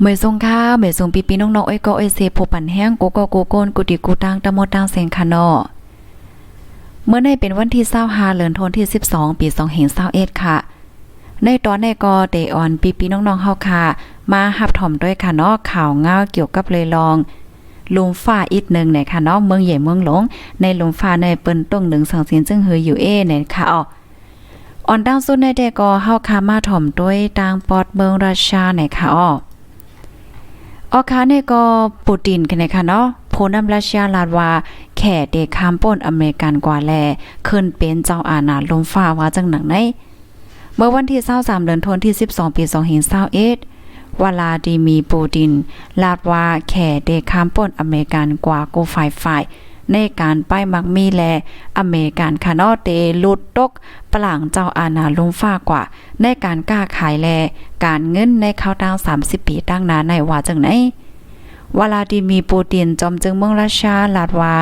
เมื่อทรงข้าเมื่อทรงปีปีน้องๆอ้อยก็อ้อยเซผู้ปั่นแห้งกูก็กูโกนกูติกูตังตะโมตังเสียงคานอเมื่อในเป็นวันที่25เดือนธันวาคมที่ 12 ปี2521ค่ะ ในตอนในกอเตออนปีปีน้องๆเฮาค่ะ มาหับถ่อมด้วยค่ะเนาะข่าวเงาเกี่ยวกับเลยลองลุมฟ้าอีกหนึ่งในค่ะเนาะเมืองใหญ่เมืองหลวงในลุมฟ้าในเปิ้นต้งหนึ่งสังเสียนจึงเฮยอยู่เอเนี่ยค่ะอ๋ออ่อนดังสุดในแต่ก็เฮาค่ะมาถ่อมด้วยตางปอดเมืองราชาในค่ะอ๋อ ออค่ะในก็ปูตินกันนะคะเนาะผู้นำรัสเซียลาดว่าแข่เดคามป่นอเมริกันกว่าแลขึ้นเป็นเจ้าอาณาลมฟ้าว่าจังหนังไหนเมื่อวันที่23เดือนธันวาคมที่ 12 ปี2521วลาดีมีปูติน ลาดว่าแข่เดคามป่นอเมริกันกว่ากูฝ่ายฝ่าย ในการป้ายมักมีแล อเมริกันคานอเตลุดตกปลางเจ้าอาณาลุงฟ้ากว่า ในการกล้าขายแล การเงินในข้าวดาว30 ปีตั้งนาในว่าจังไหน วลาดิมีปูตินจอมจึงเมืองราชาลาดว่า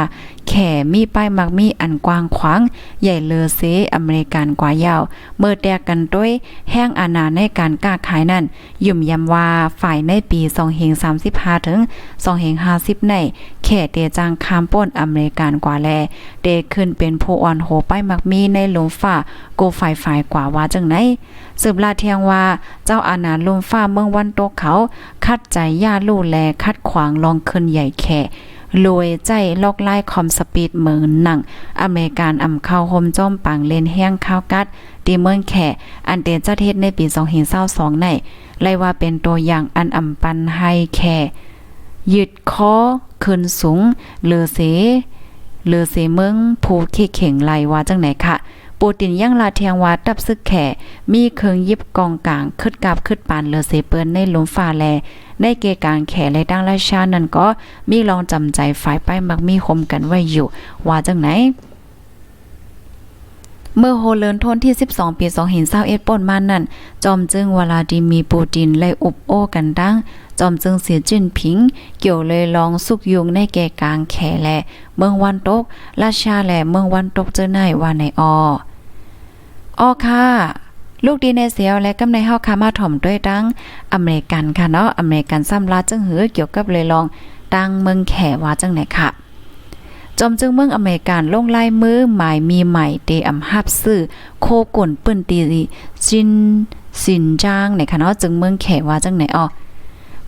แข่มีป้ายมักมีอันกว้างขวาง ใหญ่เลอเซอเมริกันกว่ายาว เมื่อแตกกันด้วยแห้งอาณาในการกล้าขายนั่น ยุ่มยำว่าฝ่ายในปี2035 ถึง2050 ใน แข่เตจางคามป้นอเมริกันกว่าแลเดขึ้นเป็นผู้อ่อนโหป้ายมักมีในหลมฟ้าโกฝ่ายฝ่ายกว่าว่าจังไหนสืบลาเทียงว่าเจ้าอาณาลมฟ้าเมืองวันโตเขา คัดใจย่าลู่แลคัดขวางลองขึ้นใหญ่แข่รวยใจลอกไล่คอมสปีดเหมือนหนัง อเมริกันอำเข้าโฮมจ้อมปังเลนแห้งข้าวกัดดีเมืองแขอันเตจัดเฮ็ดในปี2022ในไล่ว่าเป็นตัวอย่างอันอำปันให้แข่ยืดคอขึ้นสูงเหลือเสเลือเสเมืองผู้เขเข่งไหลว่าจังไหนค่ะปูตินยังลาเทียงว่าตับซึกแข่มีเครื่องยิบกองกลางขึ้นกาบขึ้นปานเลือเสเปิ้นในหลุมฟ้าแล ในเกกางแข่และดังราชานั่นก็มีลองจำใจฝ่ายไปมักมีคมกันไว้อยู่ ว่าจังไหนเมื่อโฮเลินทนที่ 12 ปี2021ป่นมานั่น จอมจึงวลาดิมีปูตินไล่อุบโอ้กันดัง จอมจึงเสียจิ้นผิง เกี่ยวเลยลองสุกยุงในแก่กลางแขแหละเมืองวันตก ราชาแหละเมืองวันตกเจอในว่าในออออค่ะ ลูกดีในเสียวและกำในเฮาคามาถ่อมด้วยดังอเมริกันค่ะเนาะอเมริกันซ้ำลาจึงหือเกี่ยวกับเลยลองตั้งเมืองแขว่าจังไหนค่ะจอมจึงเมืองอเมริกันลงลายมือหมายมีใหม่เตอำฮับซื้อโคก่นปื้นตีซินสินจางไหนค่ะเนาะจึงเมืองแขว่าจังไหนอ๋อ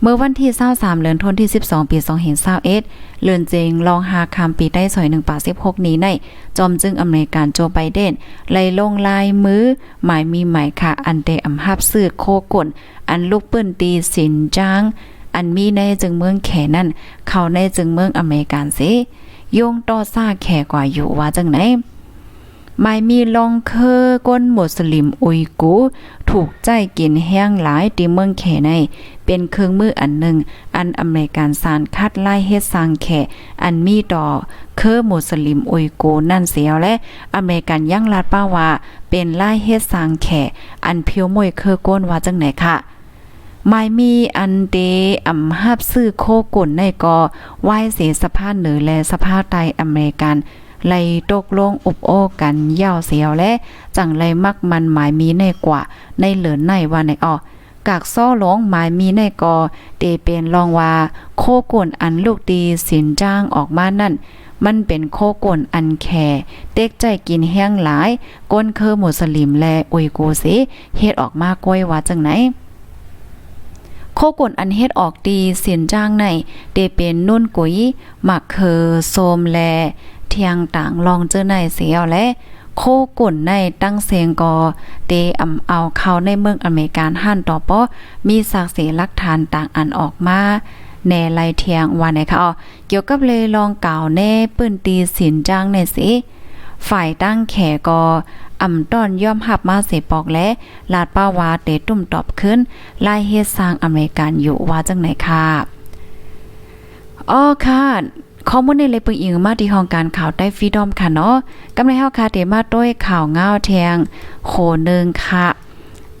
เมื่อวันที่23เดือนธันวาคมที่12 ปี2021เลือนเจงลองหาคำปีได้สอย1ป่า16 นี้ในจอมจึงอเมริกันโจไบเดนไล่ลงลายมือ หมายมีหมายค่ะ อันเตอำฮับซื้อโคก่นอันลูกปื้นตีสินจาง อันมีในจึงเมืองแขนั่น เข้าในจึงเมืองอเมริกันสิโยงต่อซ่าแขกว่าอยู่ว่าจังไหน ไม่มีลองเคอก้นมุสลิมอุยกู ถูกใจกินแห้งหลายตีเมืองแขใน เป็นเครื่องมืออันหนึ่ง อันอเมริกันสารคัดไล่เฮ็ดสร้างแขอันมีต่อเคอมุสลิมอุยกูนั่นเสียวและอเมริกันยังลาดป้าว่าเป็นไล่เฮ็ดสร้างแขอันเพียวมวยเคอก้นว่าจังไหนค่ะไม่มีอันเดอำหับซื้อโคกุ่นในกอไหวเสียสภาพเหนือและสภาพใต้อเมริกัน ไล่ตกลงอบโอ้กันเยาเสียวและจังไลมักมันหมายมีในกว่า ในเหลือนในว่าในออกกากซ้อหลงหมายมีในกอเตเป็นรองว่า โคกุ่นอันลูกดีสินจ้างออกมานั่น มันเป็นโคกุ่นอันแคเต็กใจกินแห้งหลาย ก้นเคอมุสลิมและอุยกูสิเฮ็ดออกมาก้อยว่าจังไหนโคกุนอันเฮ็ดออกดีเสียนจ้างในเตเป็นนุ่นกุยหมักเคอโซมแล เทียงต่างลองเจอในเสียวและโคกุ่นในตั้งเสียงกอเตอำเอาเข้าในเมืองอเมริกันหั่นต่อปอมีสักเสหลักฐานต่างอันออกมาแน่ไลเทียงว่าไหนคะอ๋อเกี่ยวกับเลยลองกล่าวแน่ปืนตีสินจ้างในสิฝ่ายตั้งแขกออ่ำต้อนย่อมหับมาเสปอกและ ลาดป้าวาเตตุ่มตอบขึ้นไล่เฮสร้างอเมริกันอยู่ว่าจังไหนค่ะอ้อค่ะ ข้อมูลในเลยปึงอิงมาที่ห้องการข่าวใต้ฟรีดอมค่ะเนาะกำในเฮาค่ะเตมาด้วยข่าวเงาแทงโขนึงค่ะ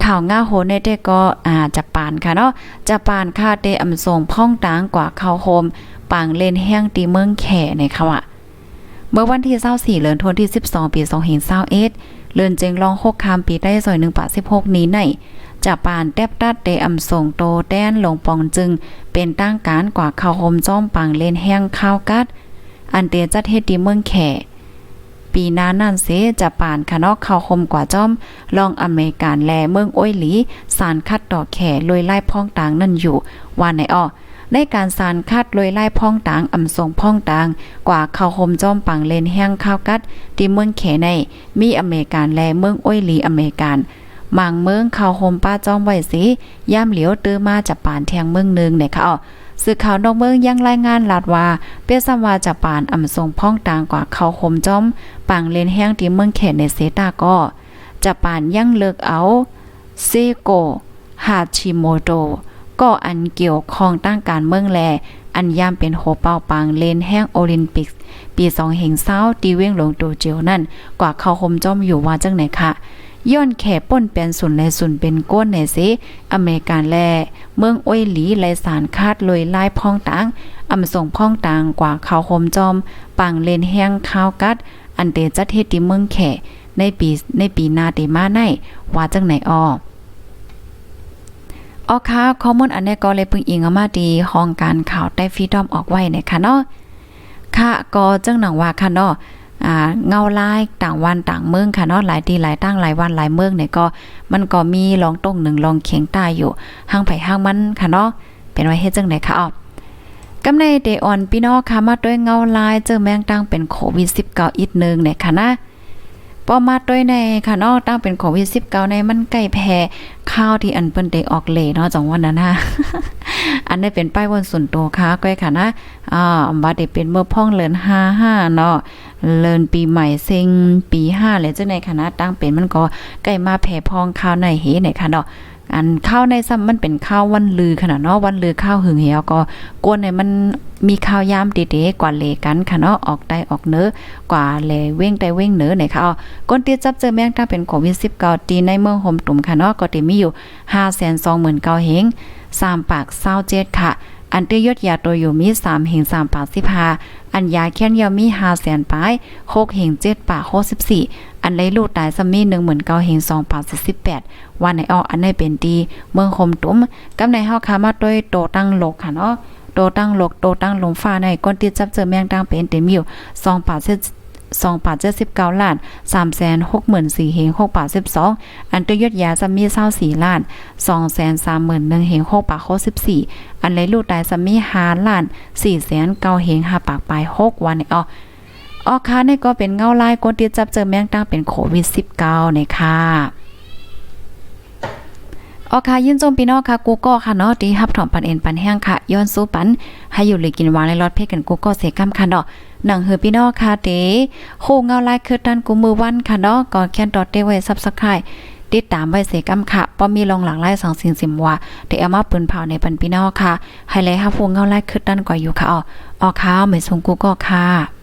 ข่าวง่าโหในเด็กก็อ่าจะปานค่ะเนาะจะปานค่ะเตอำส่งพ่องตางกว่าเข้าโฮมปางเล่นแห้งตีเมืองแข่ในค่ะว่าเมื่อวันที่24เดือนธันวาคมที่ 12 ปี2021เลือนเจงลอง6คามปีได้ซอย1ปา16 นี้ใน จะปานแตบตัดเตอำส่งโตแต้นลงปองจึง เป็นตั้งการกว่าข้าวหมจ้อมปังเล่นแห้งข้าวกัด อันเตจัดเฮ็ดดีเมืองแขปีน้านั่นเสจะป่านคะนอกเข้าคมกว่าจ้อมลองอเมริกันแลเมืองอ้อยหลี สารคัดดอกแข่ลอยไล่พ้องต่างนั่นอยู่ว่าไหนอ้อในการสารคัดลอยไล่พ้องต่างอำทรงพ้องต่างกว่าเข้าคมจ้อมปังเลนแห้งข้าวกัดที่เมืองแขในมีอเมริกันแลเมืองอ้อยหลีอเมริกัน มางเมืองเข้าคมป้าจ้อมไว้สิย่ามเหลียวตื้อมาจะป่านแทงเมืองหนึงเนี่ยค่ะอ้อสื่อข่าวนอกเมืองยังรายงานลาดว่าเปียซัมวาจะปานอำทรงพ้องต่างกว่าเขาคมจ้อมปังเลนแห้งที่เมืองเขตในเซตาก็จะปานยังเลิกเอาเซโกฮาชิโมโตก็อันเกี่ยวข้องตั้งการเมืองแล อันย่ามเป็นโหเป้าปังเลนแห้งโอลิมปิก ปี2เฮงเศร้าตีเว้งลงโตเจียวนั่น กว่าเขาคมจ้อมอยู่ว่าจังไหนคะย้อนแข่ป้นเป็นศูนย์ในศูนเป็นก้นในสิอเมริกันแล เมืองอ้อยหลีไลสารคาดลอยลายพ้องต่างอำส่งพ้องต่างกว่าเขาคมจอม ปังเลนแห้งข้าวกัด อันเตจัดเฮ็ดที่เมืองแขในปีในปีนาเตมาในว่าจังไหนอ้อออค่ะข้อมูลอันนี้ก็เลยพิ่งอิงอมาดีห้องการข่าวใต้ฟีดอมออกไว้นะคะเนาะค่ะก็จังหนังว่าค่ะเนาะอ่า เงาลายต่างวันต่างเมืองค่ะเนาะหลายทีหลายตั้งหลายวันหลายเมืองเนี่ยก็มันก็มีลองตรงหนึ่งลองเขียงตายอยู่ห้างไผห้างมันค่ะเนาะเป็นไว้เฮ็ดจังไหนค่ะอ๋อกำในเดออนพี่น้องค่ะมาด้วยเงาลายเจอแมงตั้งเป็นโควิด19อีกนึงเนี่ยค่ะนะ ป้อมาด้วยในค่ะนอกตั้งเป็นโควิด19ในมันใกล้แพ้ข้าวที่อันเปิ้นได้ออกเลเนาะจังวันนั้นนะอันนี้เป็นป้ายวันส่วนตัวค่ะก้อยค่ะนะอ่าบัดได้เป็นเมื่อพ่องเลิน55เนาะเลินปีใหม่เซ็งปีห้าเลยเจ้าในคณะตั้งเป็นมันก็ใกล้มาแผ่พองข้าวในเฮในค่ะเนาะ อันข้าวในซ้ำมันเป็นข้าววันลือขนาดเนาะวันลือข้าวหึงเหี่ยวก็กวนในมันมีข้าวยามเด็ๆกว่าเลกันค่ะเนาะออกได้ออกเนื้อกว่าเลเว้งได้เว้งเนื้อในค่ะอ๋อก้นตีจับเจอแมงถ้าเป็นโควิด19ตีในเมืองห่มตุ่มค่ะเนาะก็ติมีอยู่529,000เฮง3ปาก27ค่ะ อันเตยศยาตัวอยู่มี3เหง3ปาก15อันยาแค้นยามี5แสนปลาย6เหง7ปาก64อันไรลูกตายซะมี19,000เหง2ปาก48วันไหนออกอันไหนเป็นดีเมืองคมตุ้มกำในเฮาคามาด้วยโตตั้งโลกค่ะเนาะโตตั้งโลกโตตั้งลงฟ้าในก้นติดจับเจอแมงตั้งเป็นเต็มอยู่2ปาก สองบาทเจ็ดสิบเก้าล้านสามแสนหกหมื่นสี่เฮงหกบาทสิบสองอันตยศยาจะมีเศร้าสี่ล้านสองแสนสามหมื่นหนึ่งเฮงหกบาทหกสิบสี่อันไรลูกตายจะมีหาล้านสี่แสนเก้าเฮงห้าปากปลายหกวันอ่อ๋อออค้าเนี่ยก็เป็นเงาลายกดติดจับเจอแมงตั้งเป็นโควิดสิบเก้าเนี่ยค่ะออค่ะยินจมพี่น้องค่ะกูก็ค่ะเนาะที่ฮับถอมปันเอ็นปันแห้งค่ะย้อนสู้ปัน ให้อยู่เลยกินวางในรถเพกันกูก็เสกำค่ะเนาะ หนังเฮือพี่น้องค่ะเตโคเงาลายคือตันกูมือวันค่ะเนาะก่อนแค่นดอทเตไว้ซับสไครติดตามไว้เสกำค่ะป้อมีลงหลังไล่สองสิ่งสิมว่าเตเอามาปืนเผาในปันพี่น้องค่ะให้เลยฮับโคเงาลายคือตันก่ออยู่ค่ะอ๋อออค่ะไม่ส่งกูก็ค่ะ